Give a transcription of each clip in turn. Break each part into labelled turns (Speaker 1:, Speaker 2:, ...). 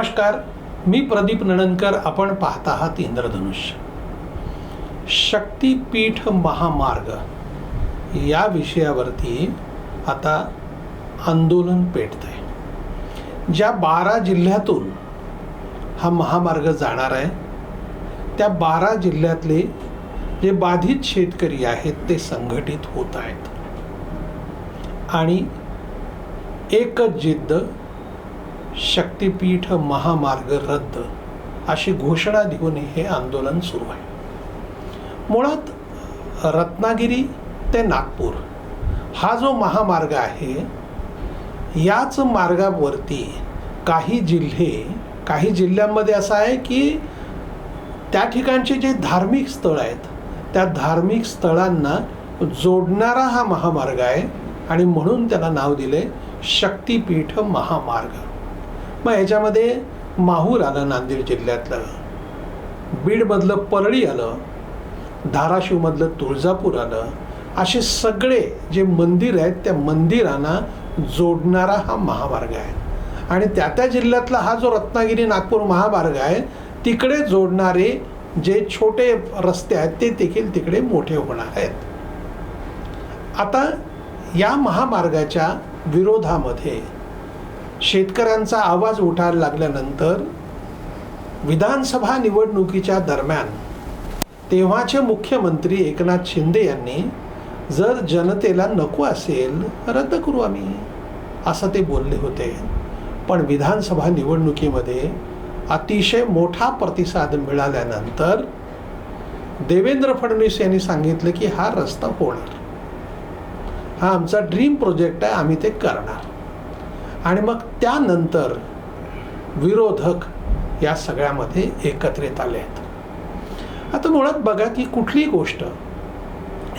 Speaker 1: नमस्कार मी प्रदीप नणनकर आपण पाहत आहात इंद्रधनुष्य. शक्तीपीठ महामार्ग. या विषयावरती आता आंदोलन पेटत आहे ज्या बारा जिल्ह्यातून हा महामार्ग जाणार आहे त्या बारा जिल्ह्यातले जे बाधित शेतकरी आहेत ते संघटित होत आहेत. आणि एकच जिद्द शक्तीपीठ महामार्ग रद्द अशी घोषणा देऊन हे आंदोलन सुरू आहे. मुळात रत्नागिरी ते नागपूर हा जो महामार्ग आहे याच मार्गावरती काही जिल्हे काही जिल्ह्यांमध्ये असं आहे की त्या ठिकाणचे जे धार्मिक स्थळ आहेत त्या धार्मिक स्थळांना जोडणारा हा महामार्ग आहे आणि म्हणून त्याला नाव दिले शक्तीपीठ महामार्ग. मग ह्याच्यामध्ये माहूर आलं नांदेड जिल्ह्यातलं. बीडमधलं परळी आलं. धाराशिवमधलं तुळजापूर आलं. असे सगळे जे मंदिर आहेत त्या मंदिरांना जोडणारा हा महामार्ग आहे. आणि त्या त्या जिल्ह्यातला हा जो रत्नागिरी नागपूर महामार्ग आहे तिकडे जोडणारे जे छोटे रस्ते आहेत ते देखील तिकडे मोठे होणार आहेत. आता या महामार्गाच्या विरोधामध्ये शेतकऱ्यांचा आवाज उठायला लागल्यानंतर विधानसभा निवडणुकीच्या दरम्यान तेव्हाचे मुख्यमंत्री एकनाथ शिंदे यांनी जर जनतेला नको असेल रद्द करू आम्ही असं ते बोलले होते. पण विधानसभा निवडणुकीमध्ये अतिशय मोठा प्रतिसाद मिळाल्यानंतर देवेंद्र फडणवीस यांनी सांगितलं की हा रस्ता होणार. हा आमचा ड्रीम प्रोजेक्ट आहे आम्ही ते करणार. आणि मग त्यानंतर विरोधक या सगळ्यामध्ये एकत्रित आले आहेत. आता मुळात बघा की कुठली गोष्ट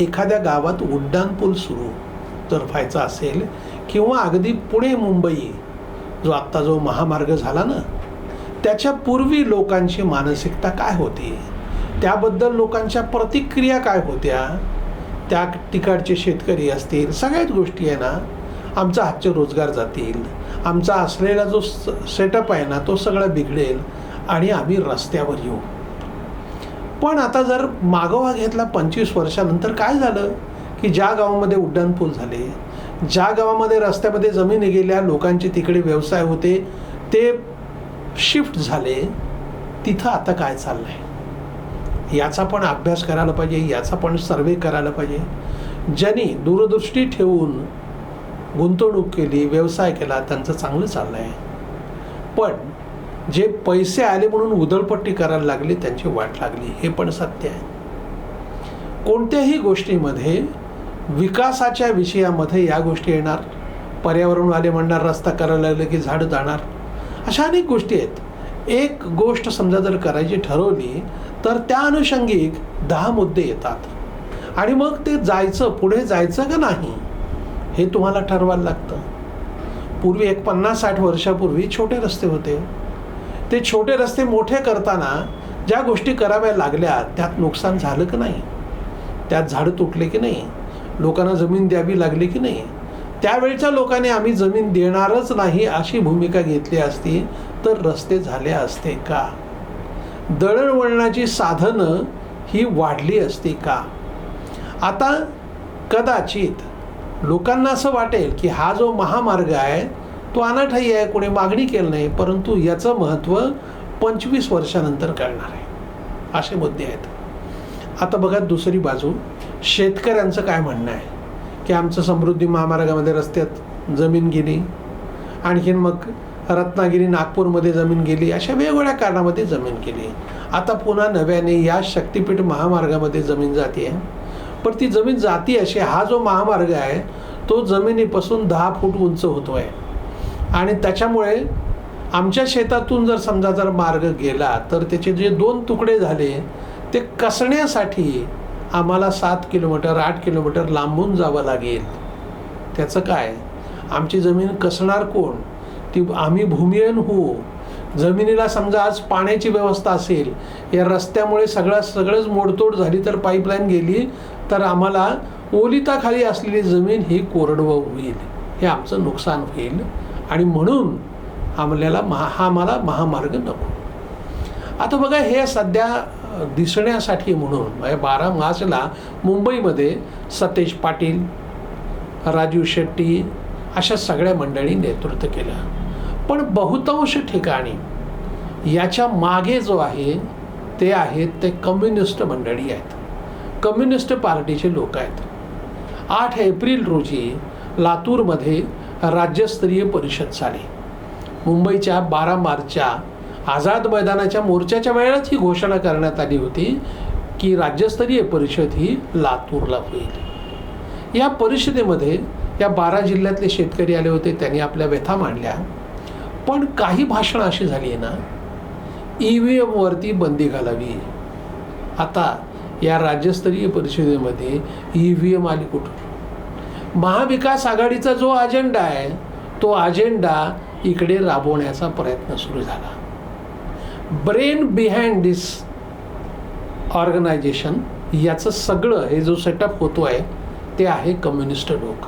Speaker 1: एखाद्या गावात उड्डाणपूल सुरू जर व्हायचा असेल किंवा अगदी पुणे मुंबई जो आत्ता जो महामार्ग झाला ना त्याच्या पूर्वी लोकांची मानसिकता काय होती? त्याबद्दल लोकांच्या प्रतिक्रिया काय होत्या? त्या ठिकाणचे शेतकरी असतील सगळ्याच गोष्टी आहे ना आमचा हातचे रोजगार जातील. आमचा असलेला जो सेटअप आहे ना तो सगळा बिघडेल आणि आम्ही रस्त्यावर येऊ. पण आता जर मागोवा घेतला पंचवीस वर्षानंतर काय झालं? की ज्या गावामध्ये उड्डाणपूल झाले ज्या गावामध्ये रस्त्यामध्ये जमिनी गेल्या लोकांचे तिकडे व्यवसाय होते ते शिफ्ट झाले तिथं आता काय चाललं आहे याचा पण अभ्यास करायला पाहिजे याचा पण सर्वे करायला पाहिजे. ज्यांनी दूरदृष्टी ठेवून गुंतवणूक केली व्यवसाय केला त्यांचं चांगलं चाललं आहे पण जे पैसे आले म्हणून उधळपट्टी करायला लागली त्यांची वाट लागली. हे पण सत्य आहे. कोणत्याही गोष्टीमध्ये विकासाच्या विषयामध्ये या गोष्टी येणार. पर्यावरणवाले म्हणणार रस्ता करायला लागले की झाडं जाणार. अशा अनेक गोष्टी आहेत. एक गोष्ट समजा जर करायची ठरवली तर त्या अनुषंगिक दहा मुद्दे येतात. आणि मग ते जायचं पुढे जायचं का नाही? हे तुम्हाला ठरवायला लागतं. पूर्वी एक पन्नास साठ वर्षापूर्वी छोटे रस्ते होते. ते छोटे रस्ते मोठे करताना ज्या गोष्टी कराव्या लागल्या त्यात नुकसान झालं की नाही? त्यात झाडं तुटले की नाही? लोकांना जमीन द्यावी लागली की नाही? त्यावेळच्या लोकांनी आम्ही जमीन देणारच नाही अशी भूमिका घेतली असती तर रस्ते झाले असते का? दळणवळणाची साधनं ही वाढली असती का? आता कदाचित लोकांना असं वाटेल की हा जो महामार्ग आहे तो अनाठाई आहे कोणी मागणी केलं नाही परंतु याचं महत्त्व पंचवीस वर्षानंतर कळणार आहे. असे मुद्दे आहेत. आता बघा दुसरी बाजू. शेतकऱ्यांचं काय म्हणणं आहे? की आमचं समृद्धी महामार्गामध्ये रस्त्यात जमीन गेली आणखीन मग रत्नागिरी नागपूरमध्ये जमीन गेली अशा वेगवेगळ्या कारणामध्ये जमीन गेली. आता पुन्हा नव्याने या शक्तीपीठ महामार्गामध्ये जमीन जाते आहे पण ती जमीन जाती अशी हा जो महामार्ग आहे तो जमिनीपासून दहा फूट उंच होतो आहे आणि त्याच्यामुळे आमच्या शेतातून जर समजा जर मार्ग गेला तर त्याचे जे दोन तुकडे झाले ते कसण्यासाठी आम्हाला सात किलोमीटर आठ किलोमीटर लांबून जावं लागेल. त्याचं काय? आमची जमीन कसणार कोण? ती आम्ही भूमियन होऊ. जमिनीला समजा आज पाण्याची व्यवस्था असेल या रस्त्यामुळे सगळं सगळंच मोडतोड झाली तर पाईपलाईन गेली तर आम्हाला ओलिताखाली असलेली जमीन ही कोरडवं होईल. हे आमचं नुकसान होईल. आणि म्हणून आम्हाला महा हा मला महामार्ग नको. आता बघा हे सध्या दिसण्यासाठी म्हणून बारा मार्चला मुंबईमध्ये सतेज पाटील राजू शेट्टी अशा सगळ्या मंडळी नेतृत्व केलं. पण बहुतांश ठिकाणी याच्या मागे जो आहे ते आहेत ते कम्युनिस्ट मंडळी आहेत. कम्युनिस्ट पार्टीचे लोक आहेत. आठ एप्रिल रोजी लातूरमध्ये राज्यस्तरीय परिषद झाली. मुंबईच्या बारा मार्चच्या आझाद मैदानाच्या मोर्चाच्या वेळेलाच ही घोषणा करण्यात आली होती की राज्यस्तरीय परिषद ही लातूरला होईल. या परिषदेमध्ये या बारा जिल्ह्यातले शेतकरी आले होते त्यांनी आपल्या व्यथा मांडल्या. पण काही भाषणं अशी झाली आहे ना ई व्ही एमवरती बंदी घालावी. आता या राज्यस्तरीय परिषदेमध्ये ई व्ही एम आली कुठून? महाविकास आघाडीचा जो अजेंडा आहे तो अजेंडा इकडे राबवण्याचा प्रयत्न सुरू झाला. ब्रेन बिहाइंड दिस ऑर्गनायझेशन याचं सगळं हे जो सेटअप होतो आहे ते आहे कम्युनिस्ट लोक.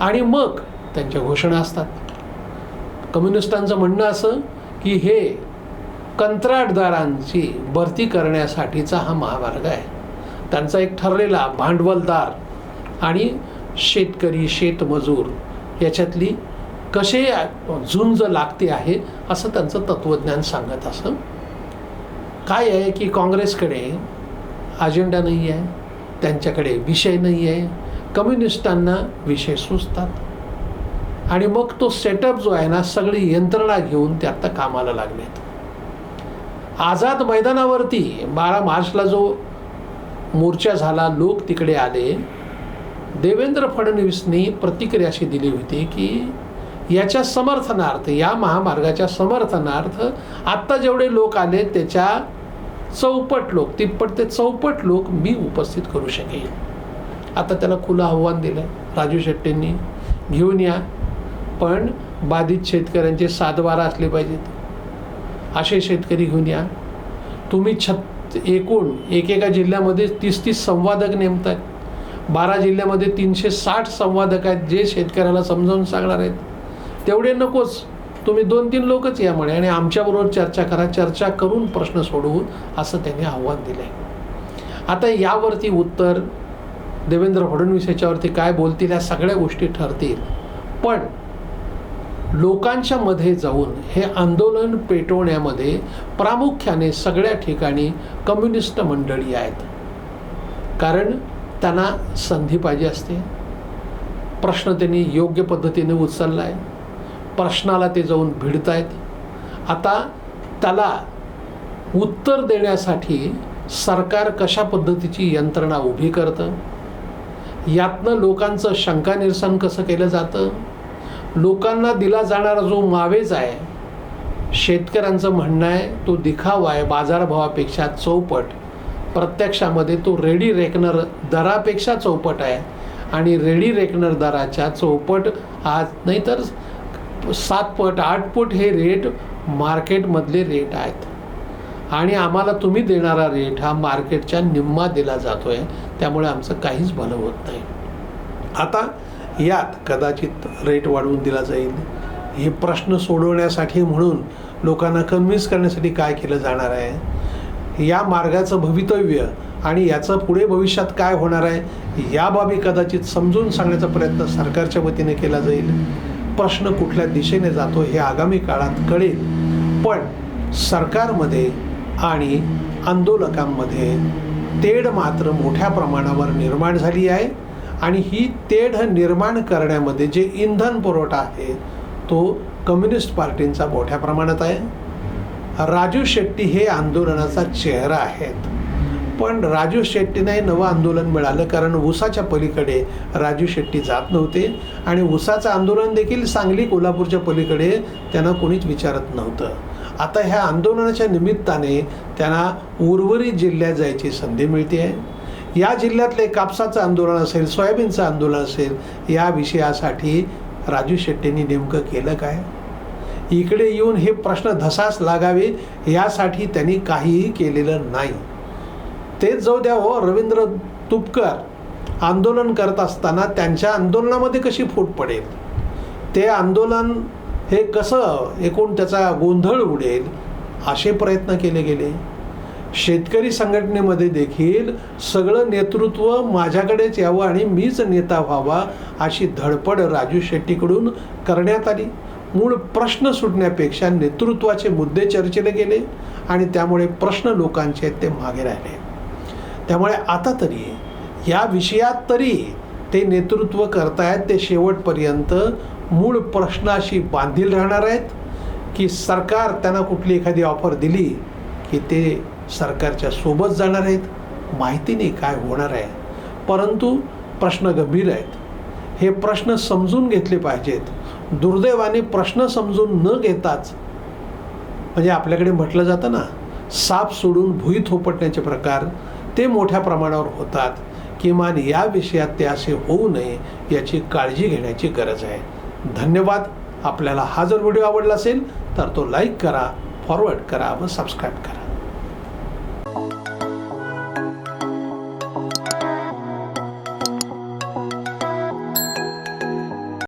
Speaker 1: आणि मग त्यांच्या घोषणा असतात. कम्युनिस्टांचं म्हणणं असं की हे कंत्राटदारांची भरती करण्यासाठीचा हा महामार्ग आहे. त्यांचा एक ठरलेला भांडवलदार आणि शेतकरी शेतमजूर याच्यातली कसे झुंज लागते आहे असं त्यांचं तत्त्वज्ञान सांगत असं. काय आहे की काँग्रेसकडे अजेंडा नाही आहे त्यांच्याकडे विषय नाही आहे कम्युनिस्टांना विषय सुचतात. आणि मग तो सेटअप जो आहे ना सगळी यंत्रणा घेऊन ते आत्ता कामाला लागलेत. आझाद मैदानावरती बारा मार्चला जो मोर्चा झाला लोक तिकडे आले. देवेंद्र फडणवीसनी प्रतिक्रिया अशी दिली होती की याच्या समर्थनार्थ या महामार्गाच्या समर्थनार्थ आत्ता जेवढे लोक आले त्याच्या चौपट लोक तिप्पट ते चौपट लोक मी उपस्थित करू शकेन. आता त्याला खुलं आव्हान दिलं राजू शेट्टींनी घेऊन या. पण बाधित शेतकऱ्यांचे सातबारा असले पाहिजेत. असे शेतकरी घेऊन या. तुम्ही छत एकूण एकेका जिल्ह्यामध्ये तीस तीस संवादक नेमतात बारा जिल्ह्यामध्ये तीनशे साठ संवादक आहेत जे शेतकऱ्याला समजावून सांगणार आहेत. तेवढे नकोच. तुम्ही दोन तीन लोकच या म्हणे आणि आमच्याबरोबर चर्चा करा. चर्चा करून प्रश्न सोडवू असं त्यांनी आव्हान दिलं आहे आता यावरती उत्तर देवेंद्र फडणवीस याच्यावरती काय बोलतील या सगळ्या गोष्टी ठरतील. पण लोकांच्या मध्ये जाऊन हे आंदोलन पेटवण्यामध्ये प्रामुख्याने सगळ्या ठिकाणी कम्युनिस्ट मंडळी आहेत. कारण त्यांना संधी पाहिजे असते. प्रश्न त्यांनी योग्य पद्धतीने उचलला आहे प्रश्नाला ते जाऊन भिडत आहेत आता त्याला उत्तर देण्यासाठी सरकार कशा पद्धतीची यंत्रणा उभी करतं? यातनं लोकांचं शंका निरसन कसं केलं जातं? लोकांना दिला जाणारा जो मावेज आहे शेतकऱ्यांचं म्हणणं आहे तो दिखावा आहे बाजारभावापेक्षा चौपट. प्रत्यक्षामध्ये तो रेडी रेकनर दरापेक्षा चौपट आहे आणि रेडी रेकनर दराच्या चौपट आज नाही तर सात पट आठ पट हे रेट मार्केटमधले रेट आहेत. आणि आम्हाला तुम्ही देणारा रेट हा मार्केटच्या निम्मा दिला जातो आहे त्यामुळे आमचं काहीच भलं होत नाही. आता यात कदाचित रेट वाढवून दिला जाईल. हे प्रश्न सोडवण्यासाठी म्हणून लोकांना कन्व्हिन्स करण्यासाठी काय केलं जाणार आहे? या मार्गाचं भवितव्य आणि याचं पुढे भविष्यात काय होणार आहे या बाबी कदाचित समजून सांगण्याचा प्रयत्न सरकारच्या वतीने केला जाईल. प्रश्न कुठल्या दिशेने जातो हे आगामी काळात कळेल. पण सरकारमध्ये आणि आंदोलकांमध्ये तेढ मात्र मोठ्या प्रमाणावर निर्माण झाली आहे. आणि ही तेढ निर्माण करण्यामध्ये जे इंधन पुरवठा आहे तो कम्युनिस्ट पार्टींचा मोठ्या प्रमाणात आहे. राजू शेट्टी हे आंदोलनाचा चेहरा आहेत. पण राजू शेट्टींनाही नवं आंदोलन मिळालं कारण उसाच्या पलीकडे राजू शेट्टी जात नव्हते आणि उसाचं आंदोलन देखील सांगली कोल्हापूरच्या पलीकडे त्यांना कोणीच विचारत नव्हतं. आता ह्या आंदोलनाच्या निमित्ताने त्यांना उर्वरित जिल्ह्यात जायची संधी मिळते आहे. या जिल्ह्यातले कापसाचं आंदोलन असेल सोयाबीनचं आंदोलन असेल या विषयासाठी राजू शेट्टींनी नेमकं केलं काय? इकडे येऊन हे प्रश्न धसास लागावे यासाठी त्यांनी काहीही केलेलं नाही. तेच जाऊ द्या हो रवींद्र तुपकर आंदोलन करत असताना त्यांच्या आंदोलनामध्ये कशी फूट पडेल? ते आंदोलन हे कसं एकूण त्याचा गोंधळ उडेल असे प्रयत्न केले गेले? शेतकरी संघटनेमध्ये देखील सगळं नेतृत्व माझ्याकडेच यावं आणि मीच नेता व्हावा अशी धडपड राजू शेट्टीकडून करण्यात आली. मूळ प्रश्न सुटण्यापेक्षा नेतृत्वाचे मुद्दे चर्चेले गेले आणि त्यामुळे प्रश्न लोकांचे आहेत ते मागे राहिले. त्यामुळे आता तरी या विषयात तरी ते नेतृत्व करतायत ते शेवटपर्यंत मूळ प्रश्नाशी बांधील राहणार आहेत की सरकार त्यांना कुठली एखादी ऑफर दिली की ते सरकारच्या सोबत जाणार आहेत. माहिती नाही काय होणार आहे. परंतु प्रश्न गंभीर आहेत. हे प्रश्न समजून घेतले पाहिजेत. दुर्दैवाने प्रश्न समजून न घेताच म्हणजे आपल्याकडे म्हटलं जातं ना साप सोडून भुई थोपटण्याचे प्रकार ते मोठ्या प्रमाणावर होतात. किमान या विषयात ते असे होऊ नये याची काळजी घेण्याची गरज आहे. धन्यवाद. आपल्याला हा जर व्हिडिओ आवडला असेल तर तो लाईक करा फॉरवर्ड करा व सबस्क्राईब करा.